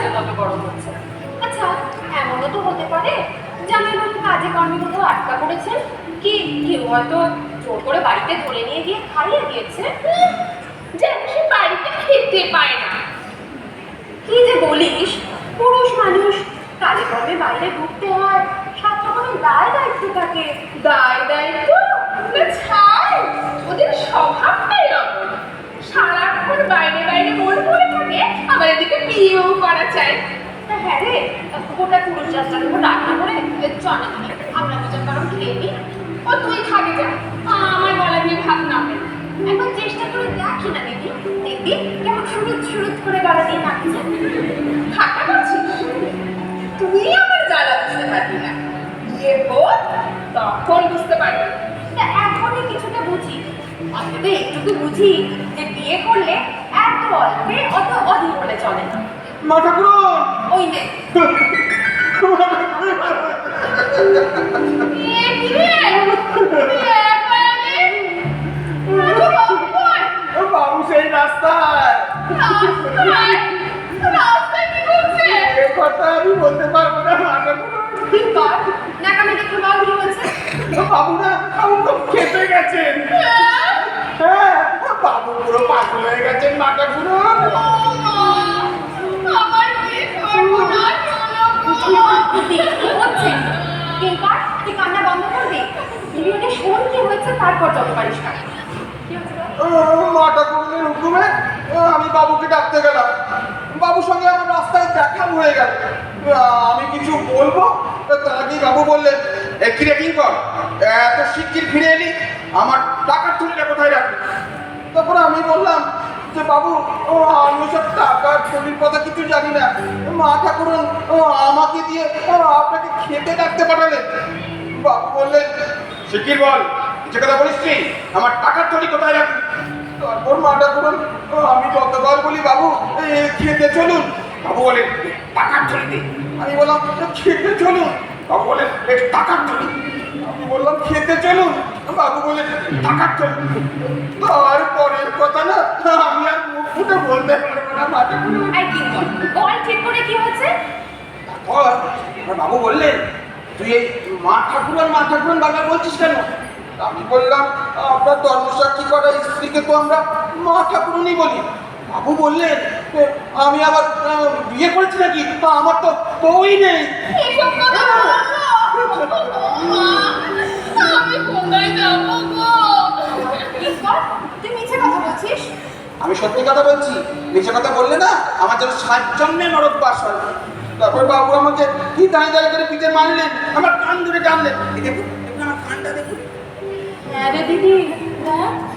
মেজাজও তত গরম হচ্ছে। আচ্ছা এমনও তো হতে পারে কাজে কর্মে কোথাও আটকা পড়েছেন কি কেউ হয়তো জোর করে বাড়িতে ধরে নিয়ে গিয়ে খাইয়ে দিয়েছে? বাড়িতে খেতে পায় না। কি যে বলিস, পুরুষ মানুষ, কাজে কর্মে বাইরে ঘুরতে হয় সাত দায় দায়িত্ব থাকে। দায় দায়িত্ব? ওদের স্বভাবটাই এরকম সারাক্ষণ বাইরে বাইরে মন পড়ে থাকে, আবার এদিকে করা চাই। হ্যাঁ রান্না করে চল না আমরা দুজন কারণ খেয়ে নিই ও, তুই খাবি যা। আমার গলা দিয়ে ভাত নামে একবার চেষ্টা করে দেখি না কেমন সুরুত সুরুত করে গলা দিয়ে নাচছে। ঠাট্টা তুই জ্বালা বুঝতে পারবি না। বিয়ে হোক তখন বুঝতে পারবি। তা এখনই কিছুটা বুঝি। অন্তত একটুকু বুঝি যে বিয়ে করলে এত অল্পে অত অধীর হলে চলে। না মা ঠাকুরন ওই নে। বাবু সেই রাস্তায়। কথা আমি বলতে পারব না বাবু না বাবু তো খেতে গেছেন। হ্যাঁ বাবু পুরো পাগল হয়ে গেছেন মা ঠাকুরন কি হয়েছে তারপর যত পারিস কি মা হুকুমে আমি বাবুকে ডাকতে গেলাম। বাবুর সঙ্গে আমার রাস্তায় দেখা হয়ে গেল। আমি কিছু বলব? তার আগেই বাবু বললেন কিরে কিঙ্কর? এত শিগগির ফিরে এলি? আমার টাকার থলিটা কোথায় রাখলি তারপরে আমি বললাম যে, বাবু, ও, আমি সব টাকার থলির কথা কিছু জানি না। মা ঠাকুরন ও, আমাকে দিয়ে আপনাকে খেতে ডাকতে পাঠালেন। বাবু বললেন, শিগগির বল। যে কথা বলিস তুই আমার টাকার থলি কোথায় রাখলি তারপর মা ঠাকুরন ও, আমি যতবার বলি বাবু খেতে চলুন। বাবু বলেন "এ, টাকার থলি দে। আমি বললাম "এ, খেতে চলুন। বাবু বলেন "এ, টাকার থলি আমি বললাম খেতে চলুন। বাবু বলেন টাকার থলি তারপরের কথা না আমি আর মুখ ফুটে বলতে পারব না মা ঠাকুরন এই বল? ঠিক করে কি আমার বাবু বললেন তুই এই মা ঠাকুরন মা ঠাকুরন বাবা বলছিস কেন? আমি বললাম আপনার ধর্মসাক্ষী করা স্ত্রীকে তো আমরা মা ঠাকুরনই বলি। বাবু বললেন আমি আবার বিয়ে করেছি নাকি? তা আমার তো বই নেই। আমি সত্যি কথা বলছি মিছে কথা বললে না আমার যেন সাত জন্মে নরক বাস হয়। তারপর বাবু আমাকে কি দাঁড়িয়ে দাঁড়িয়ে করে পিঠে মারলেন আমার কান ধরে টানলেন। হ্যাঁ রে